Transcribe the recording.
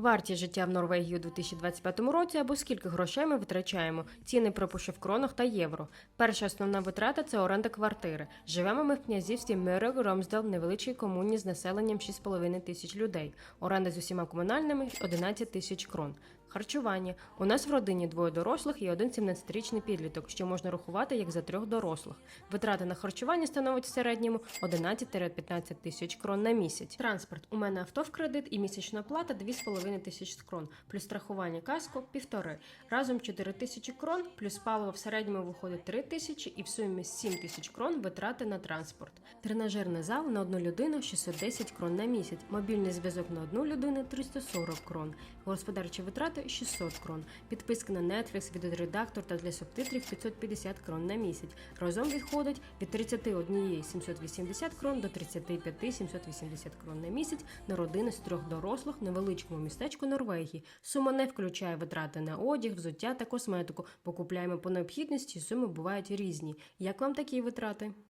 Вартість життя в Норвегії у 2025 році або скільки грошей ми витрачаємо. Ціни пропущу в кронах та євро. Перша основна витрата це оренда квартири. Живемо ми в князівстві Мюррег Ромсдал, невеличкій комуні з населенням 6,5 тисяч людей. Оренда з усіма комунальними 11 тисяч крон. Харчування. У нас в родині двоє дорослих і один 17-річний підліток, що можна рахувати як за трьох дорослих. Витрати на харчування становить в середньому 11-15 тисяч крон на місяць. Транспорт. У мене авто в кредит і місячна плата 2,5 тисяч крон, плюс страхування каско півтори. Разом 4 тисячі крон, плюс паливо в середньому виходить 3 тисячі і в сумі 7 тисяч крон витрати на транспорт. Тренажерний зал на одну людину 610 крон на місяць, мобільний зв'язок на одну людину 340 крон, господарчі витрати 600 крон, підписка на Netflix, відеоредактор та для субтитрів 550 крон на місяць. Разом відходить від 31 780 крон до 35 780 крон на місяць на родини з трьох дорослих невеличкому містечку Норвегії. Сума не включає витрати на одяг, взуття та косметику. Покупляємо по необхідності, суми бувають різні. Як вам такі витрати?